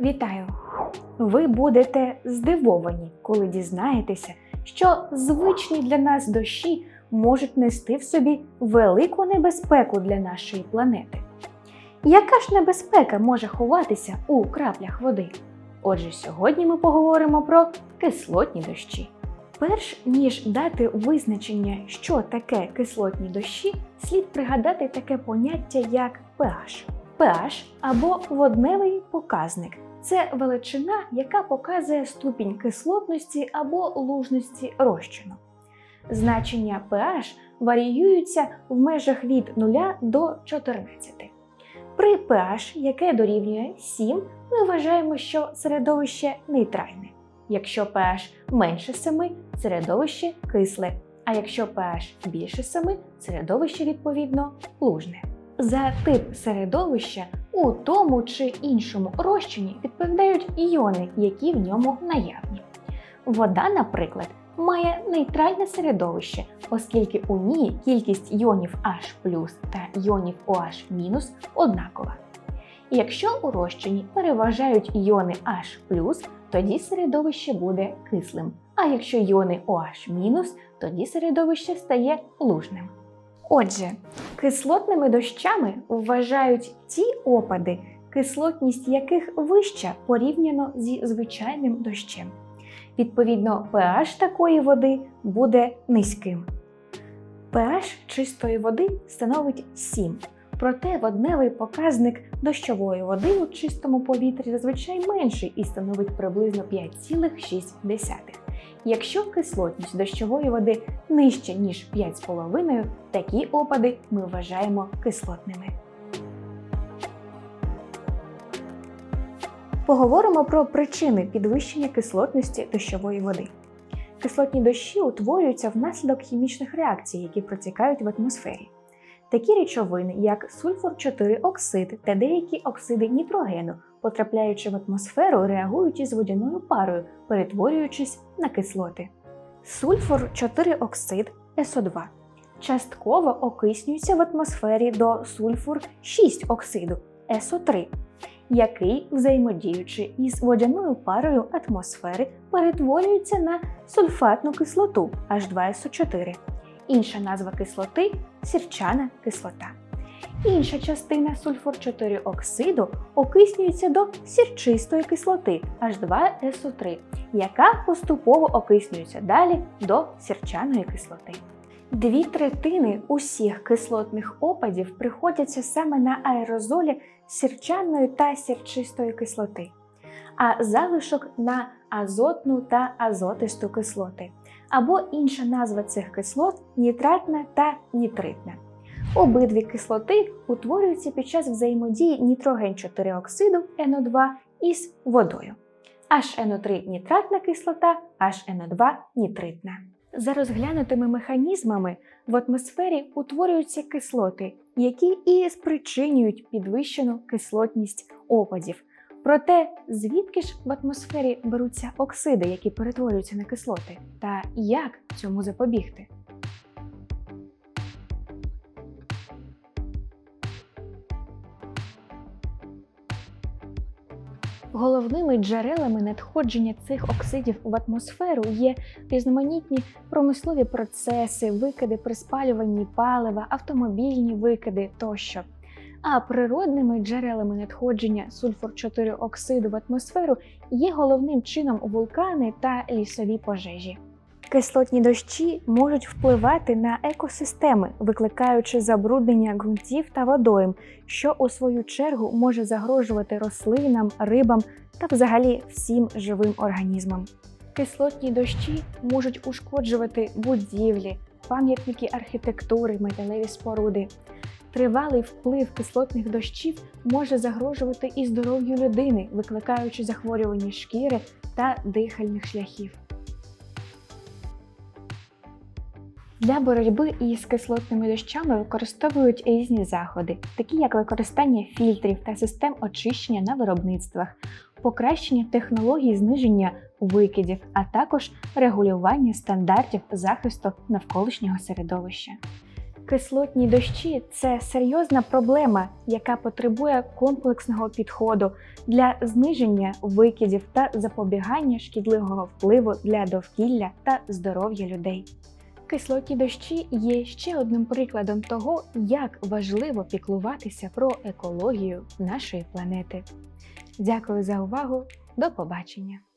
Вітаю! Ви будете здивовані, коли дізнаєтеся, що звичні для нас дощі можуть нести в собі велику небезпеку для нашої планети. Яка ж небезпека може ховатися у краплях води? Отже, сьогодні ми поговоримо про кислотні дощі. Перш ніж дати визначення, що таке кислотні дощі, слід пригадати таке поняття як pH. pH або водневий показник це величина, яка показує ступінь кислотності або лужності розчину. Значення pH варіюються в межах від 0 до 14. При pH, яке дорівнює 7, ми вважаємо, що середовище нейтральне. Якщо pH менше 7, середовище кисле, а якщо pH більше 7, середовище відповідно лужне. За тип середовища у тому чи іншому розчині відповідають іони, які в ньому наявні. Вода, наприклад, має нейтральне середовище, оскільки у ній кількість іонів H та іонів OH- однакова. Якщо у розчині переважають іони H, тоді середовище буде кислим. А якщо іони OH-, тоді середовище стає лужним. Отже, кислотними дощами вважають ті опади, кислотність яких вища порівняно зі звичайним дощем. Відповідно, pH такої води буде низьким. pH чистої води становить 7. Проте водневий показник дощової води у чистому повітрі зазвичай менший і становить приблизно 5,6. Якщо кислотність дощової води нижча, ніж 5,5, такі опади ми вважаємо кислотними. Поговоримо про причини підвищення кислотності дощової води. Кислотні дощі утворюються внаслідок хімічних реакцій, які протікають в атмосфері. Такі речовини, як сульфур 4 оксид та деякі оксиди нітрогену, потрапляючи в атмосферу, реагують із водяною парою, перетворюючись на кислоти. Сульфур 4 оксид СО2 частково окиснюється в атмосфері до сульфур 6 оксиду СО3, який, взаємодіючи із водяною парою атмосфери, перетворюється на сульфатну кислоту H2SO4. Інша назва кислоти сірчана кислота. Інша частина сульфур 4 оксиду окиснюється до сірчистої кислоти H2SO3, яка поступово окиснюється далі до сірчаної кислоти. Дві третини усіх кислотних опадів приходяться саме на аерозолі сірчаної та сірчистої кислоти, а залишок на азотну та азотисту кислоти. Або інша назва цих кислот нітратна та нітритна. Обидві кислоти утворюються під час взаємодії нітроген 4 оксиду НО2 із водою. HNO3 нітратна кислота, HNO2 нітритна. За розглянутими механізмами в атмосфері утворюються кислоти, які і спричинюють підвищену кислотність опадів. Проте, звідки ж в атмосфері беруться оксиди, які перетворюються на кислоти, та як цьому запобігти? Головними джерелами надходження цих оксидів в атмосферу є різноманітні промислові процеси, викиди при спалюванні палива, автомобільні викиди тощо. А природними джерелами надходження сульфур 4 оксиду в атмосферу є головним чином вулкани та лісові пожежі. Кислотні дощі можуть впливати на екосистеми, викликаючи забруднення ґрунтів та водойм, що у свою чергу може загрожувати рослинам, рибам та взагалі всім живим організмам. Кислотні дощі можуть ушкоджувати будівлі, пам'ятники архітектури, металеві споруди. Тривалий вплив кислотних дощів може загрожувати і здоров'ю людини, викликаючи захворювання шкіри та дихальних шляхів. Для боротьби із кислотними дощами використовують різні заходи, такі як використання фільтрів та систем очищення на виробництвах, покращення технологій зниження викидів, а також регулювання стандартів захисту навколишнього середовища. Кислотні дощі це серйозна проблема, яка потребує комплексного підходу для зниження викидів та запобігання шкідливого впливу для довкілля та здоров'я людей. Кислотні дощі є ще одним прикладом того, як важливо піклуватися про екологію нашої планети. Дякую за увагу. До побачення!